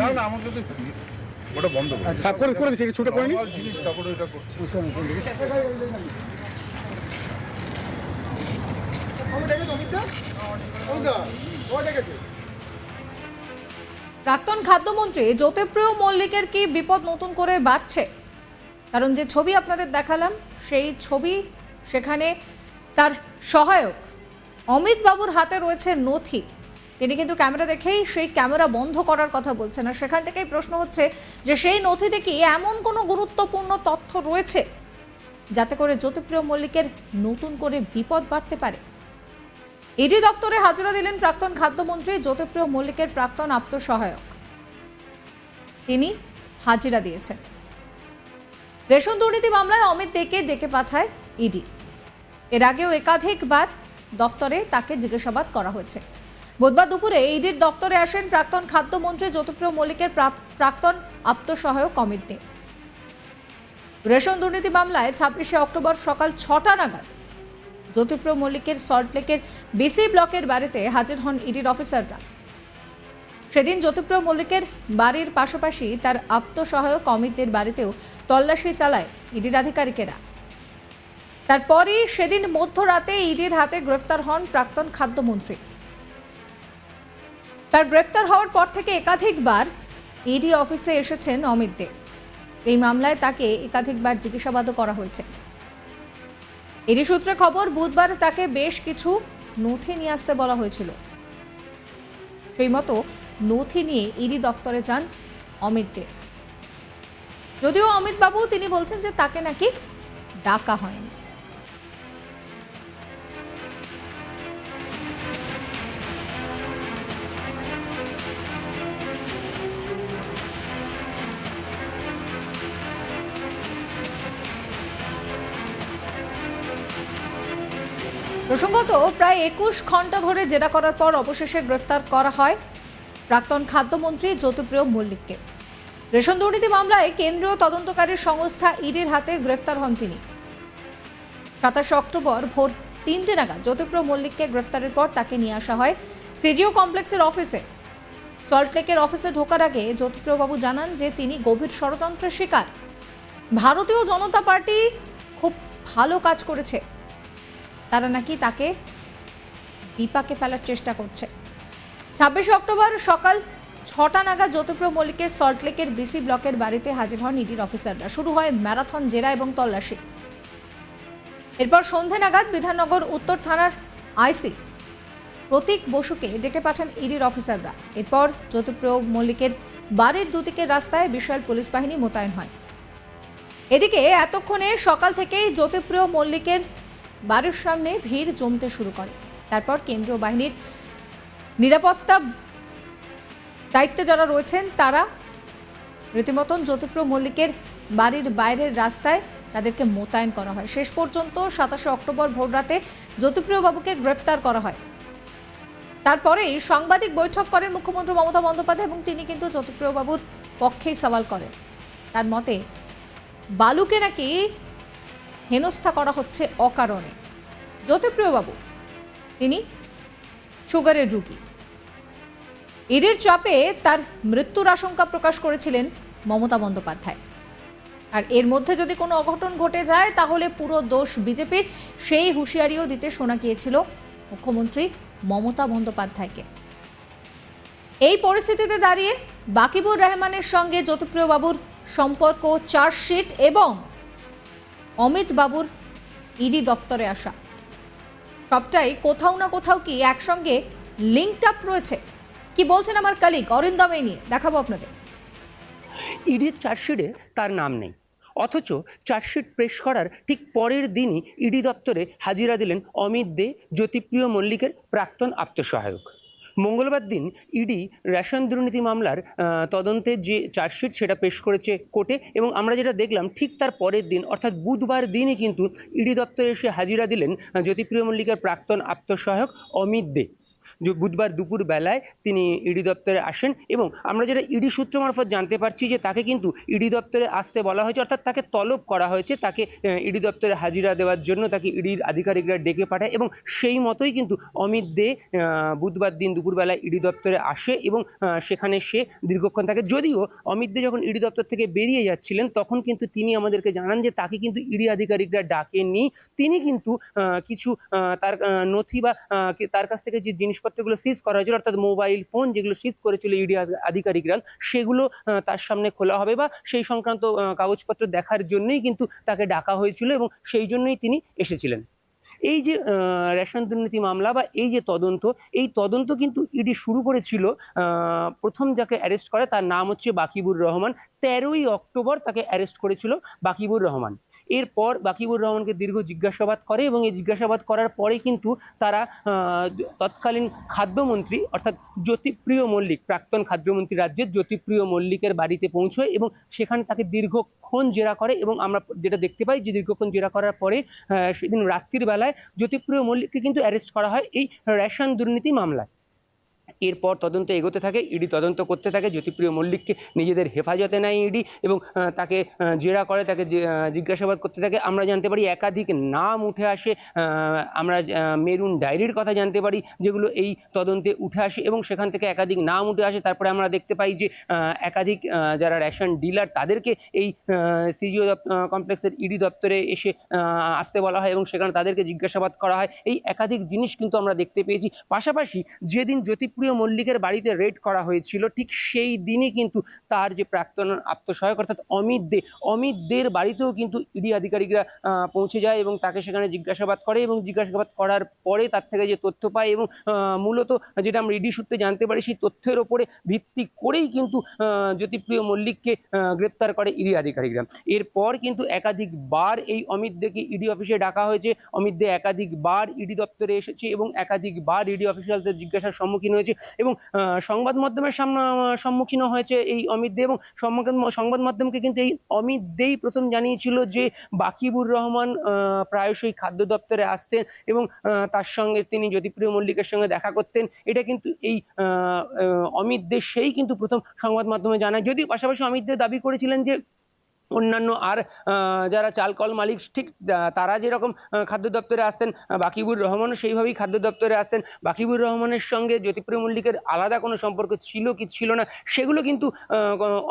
না না আমাকে তো ওটা বন্ধ করো হ্যাঁ করে করে দিচ্ছি ছুটে করে জিনিস তারপরে এটা করছে। প্রাক্তন খাদ্যমন্ত্রী জ্যোতিপ্রিয় মল্লিকের কি বিপদ নতুন করে বাড়ছে? কারণ যে ছবি আপনাদের দেখালাম সেই ছবি সেখানে তার সহায়ক অমিত বাবুর হাতে রয়েছে নথি। তিনি কিন্তু ক্যামেরা দেখেই সেই ক্যামেরা বন্ধ করার কথা বলছেন। আর সেখান থেকেই প্রশ্ন হচ্ছে যে সেই নথিতে কি এমন কোনো গুরুত্বপূর্ণ তথ্য রয়েছে যাতে করে জ্যোতিপ্রিয় মল্লিকের নতুন করে বিপদ বাড়তে পারে? ইডি দফতরে হাজিরা দিলেন প্রাক্তন খাদ্যমন্ত্রী জ্যোতিপ্রিয় মল্লিকের প্রাক্তন আত্মসহায়ক। তিনি হাজিরা দিয়েছেন। রেশন দুর্নীতি মামলায় অমিত দেকে ডেকে পাঠায় ইডি। এর আগেও একাধিকবার দফতরে তাকে জিজ্ঞাসাবাদ করা হয়েছে। বুধবার দুপুরে ইডির দফতরে আসেন প্রাক্তন খাদ্যমন্ত্রী জ্যোতিপ্রিয় মল্লিকের প্রাক্তন আত্মসহায়ক দে। রেশন দুর্নীতি মামলায় ছাব্বিশে অক্টোবর সকাল ছটা নাগাদ জ্যোতিপ্রিয় মল্লিকের সল্টলেকের বিসি ব্লকের বাড়িতে হাজির হন ইডির অফিসাররা। সেদিন জ্যোতিপ্রিয় মল্লিকের বাড়ির পাশাপাশি তার আত্মসহায়ক অমিতদের বাড়িতেও তল্লাশি চালায় ইডির আধিকারিকেরা। তারপরই সেদিন মধ্যরাতে ইডির হাতে গ্রেফতার হন প্রাক্তন খাদ্যমন্ত্রী। তার গ্রেফতার হওয়ার পর থেকে একাধিকবার ইডি অফিসে এসেছেন অমিত দে। এই মামলায় তাকে একাধিকবার জিজ্ঞাসাবাদও করা হয়েছে। এরই সূত্রে খবর, বুধবার তাকে বেশ কিছু নথি নিয়ে আসতে বলা হয়েছিল। সেই মতো নথি নিয়ে ইডি দফতরে যান অমিত দে। যদিও অমিত বাবু তিনি বলছেন যে তাকে নাকি ডাকা হয়নি। প্রসঙ্গত, প্রায় একুশ ঘণ্টা ধরে জেরা করার পর অবশেষে গ্রেফতার করা হয় প্রাক্তন খাদ্যমন্ত্রী জ্যোতিপ্রিয় মল্লিককে। রেশন দুর্নীতি মামলায় কেন্দ্রীয় তদন্তকারী সংস্থা ইডির হাতে গ্রেফতার হন তিনি। সাতাশে অক্টোবর ভোর তিনটে নাগাদ জ্যোতিপ্রিয় মল্লিককে গ্রেফতারের পর তাকে নিয়ে আসা হয় সিজিও কমপ্লেক্সের অফিসে। সল্টলেকের অফিসে ঢোকার আগে জ্যোতিপ্রিয়বাবু জানান যে, তিনি গভীর ষড়যন্ত্রের শিকার। ভারতীয় জনতা পার্টি খুব ভালো কাজ করেছে। তারা নাকি তাকে বিপাকে ফেলার চেষ্টা করছে। ছাব্বিশে অক্টোবর সকাল ছটা নাগাদ জ্যোতিপ্রিয় মল্লিকের সল্টলেকের বিসি ব্লকের বাড়িতে হাজির হন ইডির অফিসাররা। শুরু হয় ম্যারাথন জেরা এবং তল্লাশি। এরপর সন্ধে নাগাদ বিধাননগর উত্তর থানার আইসি প্রতীক বসুকে ডেকে পাঠান ইডির অফিসাররা। এরপর জ্যোতিপ্রিয় মল্লিকের বাড়ির দুদিকের রাস্তায় বিশাল পুলিশ বাহিনী মোতায়েন হয়। এদিকে এতক্ষণে সকাল থেকেই জ্যোতিপ্রিয় মল্লিকের বাড়ির সামনে ভিড় জমতে শুরু করে। তারপর কেন্দ্রীয় বাহিনীর নিরাপত্তা দায়িত্বে যারা রয়েছেন, তারা রীতিমতন জ্যোতিপ্রিয় মল্লিকের বাড়ির বাইরের রাস্তায় তাদেরকে মোতায়েন করা হয়। শেষ পর্যন্ত সাতাশে অক্টোবর ভোররাতে জ্যোতিপ্রিয় বাবুকে গ্রেফতার করা হয়। তারপরেই সাংবাদিক বৈঠক করেন মুখ্যমন্ত্রী মমতা বন্দ্যোপাধ্যায় এবং তিনি কিন্তু জ্যোতিপ্রিয় বাবুর পক্ষেই সওয়াল করেন। তার মতে, বালুকে নাকি হেনস্থা করা হচ্ছে অকারণে। জ্যোতিপ্রিয় বাবু তিনি সুগারের রুগী। ইডির চাপে তার মৃত্যুর আশঙ্কা প্রকাশ করেছিলেন মমতা বন্দ্যোপাধ্যায়। আর এর মধ্যে যদি কোনো অঘটন ঘটে যায়, তাহলে পুরো দোষ বিজেপির সেই হুঁশিয়ারিও দিতে শোনা গিয়েছিল মুখ্যমন্ত্রী মমতা বন্দ্যোপাধ্যায়কে। এই পরিস্থিতিতে দাঁড়িয়ে বাকিবুর রহমানের সঙ্গে জ্যোতিপ্রিয় বাবুর সম্পর্ক, চার্জশিট এবং অমিত বাবুর ইডি দফতরে আসা। সবটাই কোথাও না কোথাও কি একসঙ্গে লিঙ্কড আপ রয়েছে। কি বলছেন আমার কালিক অরিন্দম এই নিয়ে? দেখাবো আপনাদের। ইডির চার্জশিটে তার নাম নেই। অথচ চার্জশিট পেশ করার ঠিক পরের দিনই ইডি দপ্তরে হাজিরা দিলেন অমিত দে, জ্যোতিপ্রিয় মল্লিকের প্রাক্তন আত্মসহায়ক। মঙ্গলবার দিন ইডি রেশন দুর্নীতি মামলার তদন্তে যে চার্জশিট সেটা পেশ করেছে কোর্টে এবং আমরা যেটা দেখলাম ঠিক তার পরের দিন, অর্থাৎ বুধবার দিনই কিন্তু ইডি দপ্তরে এসে হাজিরা দিলেন জ্যোতিপ্রিয় মল্লিকের প্রাক্তন আত্মসহায়ক অমিত দে। যে বুধবার দুপুর বেলায় তিনি ইডি দপ্তরে আসেন এবং আমরা যেটা ইডি সূত্র মারফত জানতে পারছি যে তাকে কিন্তু ইডি দপ্তরে আসতে বলা হয়েছে, অর্থাৎ তাকে তলব করা হয়েছে, তাকে ইডি দপ্তরে হাজিরা দেওয়ার জন্য তাকে ইডির আধিকারিকরা ডেকে পাঠায় এবং সেই মতোই কিন্তু অমিত দে বুধবার দিন দুপুরবেলায় ইডি দপ্তরে আসে এবং সেখানে সে দীর্ঘক্ষণ থাকে। যদিও অমিত দে যখন ইডি দপ্তর থেকে বেরিয়ে যাচ্ছিলেন, তখন কিন্তু তিনি আমাদেরকে জানান যে তাকে কিন্তু ইডি আধিকারিকরা ডাকেননি। তিনি কিন্তু কিছু তার নথি বা তার কাছ থেকে যে জিনিসপত্রগুলো সিজ করা হয়েছিল, অর্থাৎ মোবাইল ফোন যেগুলো সিজ করেছিল ইডি আধিকারিকরা, সেগুলো তার সামনে খোলা হবে বা সেই সংক্রান্ত কাগজপত্র দেখার জন্যই কিন্তু তাকে ডাকা হয়েছিল এবং সেই জন্যই তিনি এসেছিলেন। এই যে রেশন দুর্নীতি মামলা বা এই যে তদন্ত, এই তদন্ত কিন্তু ইডি শুরু করেছিল প্রথম যাকে অ্যারেস্ট করে তার নাম হচ্ছে বাকিবুর রহমান। তেরোই অক্টোবর তাকে অ্যারেস্ট করেছিল বাকিবুর রহমান। এরপর বাকিবুর রহমানকে দীর্ঘ জিজ্ঞাসাবাদ করে এবং এই জিজ্ঞাসাবাদ করার পরে কিন্তু তারা তৎকালীন খাদ্যমন্ত্রী অর্থাৎ জ্যোতিপ্রিয় মল্লিক, প্রাক্তন খাদ্যমন্ত্রী রাজ্যের জ্যোতিপ্রিয় মল্লিকের বাড়িতে পৌঁছয় এবং সেখানে তাকে দীর্ঘক্ষণ জেরা করে এবং আমরা যেটা দেখতে পাই যে দীর্ঘক্ষণ জেরা করার পরে সেদিন রাত্রিবেলায় জ্যোতিপ্রিয় মল্লিককে কিন্তু অ্যারেস্ট করা হয় এই রেশন দুর্নীতি মামলায়। এরপর তদন্ত এগোতে থাকে, ইডি তদন্ত করতে থাকে, জ্যোতিপ্রিয় মল্লিককে নিজেদের হেফাজতে নেয় ইডি এবং তাকে জেরা করে, তাকে জিজ্ঞাসাবাদ করতে থাকে। আমরা জানতে পারি একাধিক নাম উঠে আসে আমরা মেরুন ডায়েরির কথা জানতে পারি যেগুলো এই তদন্তে উঠে আসে এবং সেখান থেকে একাধিক নাম উঠে আসে। তারপরে আমরা দেখতে পাই যে একাধিক যারা রেশন ডিলার তাদেরকে এই সিজিও কমপ্লেক্সের ইডি দপ্তরে এসে আসতে বলা হয় এবং সেখানে তাদেরকে জিজ্ঞাসাবাদ করা হয়। এই একাধিক জিনিস কিন্তু আমরা দেখতে পেয়েছি। পাশাপাশি যেদিন জ্যোতিপ্রিয় মল্লিকের বাড়িতে রেড করা হয়েছিল। ঠিক সেই দিনই কিন্তু তার যে প্রাক্তন আত্মসহায়ক অর্থাৎ অমিত দে, অমিত দের বাড়িতেও কিন্তু ইডি আধিকারিকরা পৌঁছে যায় এবং তাকে সেখানে জিজ্ঞাসাবাদ করে এবং জিজ্ঞাসাবাদ করার পরে তার থেকে যে তথ্য পায় এবং মূলত যেটা আমরা ইডি সূত্রে জানতে পারি সেই তথ্যের ওপরে ভিত্তি করেই কিন্তু জ্যোতিপ্রিয় মল্লিককে গ্রেপ্তার করে ইডি আধিকারিকরা। এরপর কিন্তু একাধিকবার এই অমিত দেকে ইডি অফিসে ডাকা হয়েছে। অমিত দে একাধিকবার ইডি দপ্তরে এসেছে এবং একাধিকবার ইডি অফিসিয়ালদের জিজ্ঞাসার সম্মুখীন হয়েছে। এবং সংবাদ মাধ্যমের সামনে সম্মুখীন হয়েছে এই অমিত দে এবং সংবাদ- মাধ্যমকে কিন্তু এই অমিত দেই প্রথম জানিয়েছিল যে বাকিবুর রহমান প্রায়শই খাদ্য দপ্তরে আসতেন এবং তার সঙ্গে তিনি জ্যোতিপ্রিয় মল্লিকের সঙ্গে দেখা করতেন। এটা কিন্তু এই অমিত দে সেই কিন্তু প্রথম সংবাদ মাধ্যমে জানায়। যদিও পাশাপাশি অমিত দে দাবি করেছিলেন যে অন্যান্য আর যারা চালকল মালিক, ঠিক তারা যেরকম খাদ্য দপ্তরে আসতেন বাকিবুর রহমানও সেইভাবেই খাদ্য দপ্তরে আসতেন বাকিবুর রহমানের সঙ্গে জ্যোতিপ্রিয় মল্লিকের আলাদা কোনো সম্পর্ক ছিল কি ছিল না, সেগুলো কিন্তু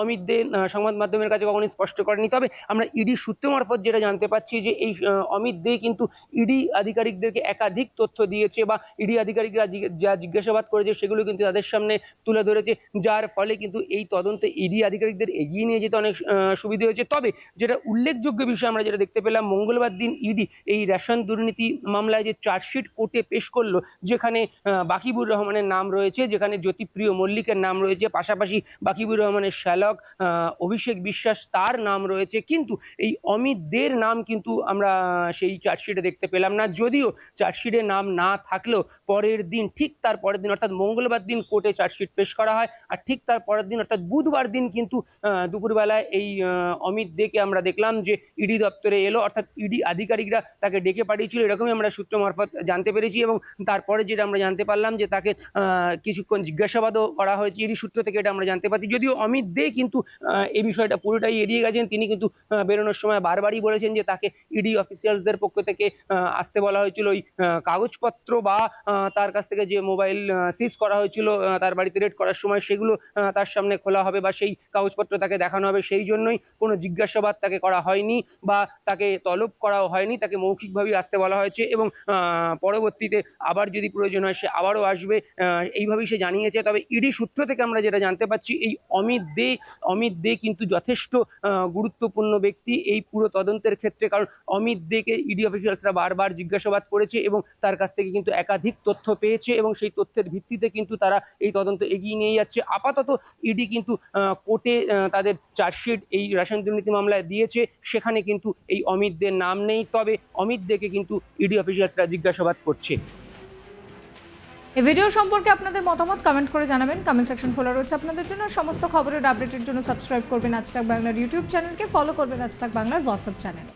অমিত দে সংবাদ মাধ্যমের কাছে কখনোই স্পষ্ট করেনি। তবে আমরা ইডি সূত্র মারফত যেটা জানতে পাচ্ছি যে এই অমিত দে কিন্তু ইডি আধিকারিকদেরকে একাধিক তথ্য দিয়েছে বা ইডি আধিকারিকরা যা জিজ্ঞাসাবাদ করেছে সেগুলো কিন্তু তাদের সামনে তুলে ধরেছে, যার ফলে কিন্তু এই তদন্তে ইডি আধিকারিকদের এগিয়ে নিয়ে যেতে অনেক সুবিধে হয়েছে। তবে যেটা উল্লেখযোগ্য বিষয় আমরা যেটা দেখতে পেলাম মঙ্গলবার দিন ইডি এই রেশন দুর্নীতি মামলায় যে চার্জশিট কোর্টে পেশ করল যেখানে বাকিবুর রহমানের নাম রয়েছে যেখানে জ্যোতিপ্রিয় মল্লিকের নাম রয়েছে পাশাপাশি বাকিবুর রহমানের শ্যালক অভিষেক বিশ্বাস তার নাম রয়েছে কিন্তু এই অমিত দের নাম কিন্তু আমরা সেই চার্জশিটে দেখতে পেলাম না। যদিও চার্জশিটে নাম না থাকলেও পরের দিন ঠিক তার পরের দিন অর্থাৎ মঙ্গলবার দিন কোর্টে চার্জশিট পেশ করা হয় আর ঠিক তার পরের দিন অর্থাৎ বুধবার দিন কিন্তু দুপুরবেলায় এই আহ, অমিত দেকে আমরা দেখলাম যে ইডি দপ্তরে এলো, অর্থাৎ ইডি আধিকারিকরা তাকে ডেকে পাঠিয়েছিল, এরকমই আমরা সূত্র মারফত জানতে পেরেছি এবং তারপরে যেটা আমরা জানতে পারলাম যে তাকে কিছুক্ষণ জিজ্ঞাসাবাদও করা হয়েছে ইডি সূত্র থেকে, এটা আমরা জানতে পারি যদিও অমিত দে কিন্তু এই বিষয়টা পুরোটাই এড়িয়ে গেছেন। তিনি কিন্তু বেরোনোর সময় বারবারই বলেছেন যে তাকে ইডি অফিসিয়ালসদের পক্ষ থেকে আসতে বলা হয়েছিল ওই কাগজপত্র বা তার কাছ থেকে যে মোবাইল সিজ করা হয়েছিল তার বাড়িতে রেড করার সময় সেগুলো তার সামনে খোলা হবে বা সেই কাগজপত্র তাকে দেখানো হবে। সেই জন্যই কোনো জিজ্ঞাসাবাদ তাকে করা হয়নি বা তাকে তলব করাও হয়নি, তাকে মৌখিকভাবেই আসতে বলা হয়েছে এবং পরবর্তীতে আবার যদি প্রয়োজন হয় সে আবারও আসবে। এইভাবেই সে জানিয়েছে। তবে ইডি সূত্র থেকে আমরা যেটা জানতে পারছি এই অমিত দে অমিত দে কিন্তু যথেষ্ট গুরুত্বপূর্ণ ব্যক্তি এই পুরো তদন্তের ক্ষেত্রে। কারণ অমিত দেকে ইডি অফিসিয়ালসরা বারবার জিজ্ঞাসাবাদ করেছে এবং তার কাছ থেকে কিন্তু একাধিক তথ্য পেয়েছে এবং সেই তথ্যের ভিত্তিতে কিন্তু তারা এই তদন্ত এগিয়ে নিয়ে যাচ্ছে। আপাতত ইডি কিন্তু কোর্টে তাদের চার্জশিট, এই রেশন দুর্নীতি মামলায় দিয়েছে, সেখানে কিন্তু এই অমিত দের নাম নেই। তবে অমিত দেকে কিন্তু ইডি অফিসিয়ালসরা জিজ্ঞাসাবাদ করছে। এই ভিডিও সম্পর্কে আপনাদের মতামত কমেন্ট করে জানাবেন। কমেন্ট সেকশন খোলা রয়েছে আপনাদের জন্য। সমস্ত খবরের আপডেটের জন্য সাবস্ক্রাইব করবেন আজ তাক বাংলার ইউটিউব চ্যানেলকে ফলো করবেন আজ তাক বাংলার হোয়াটসঅ্যাপ চ্যানেল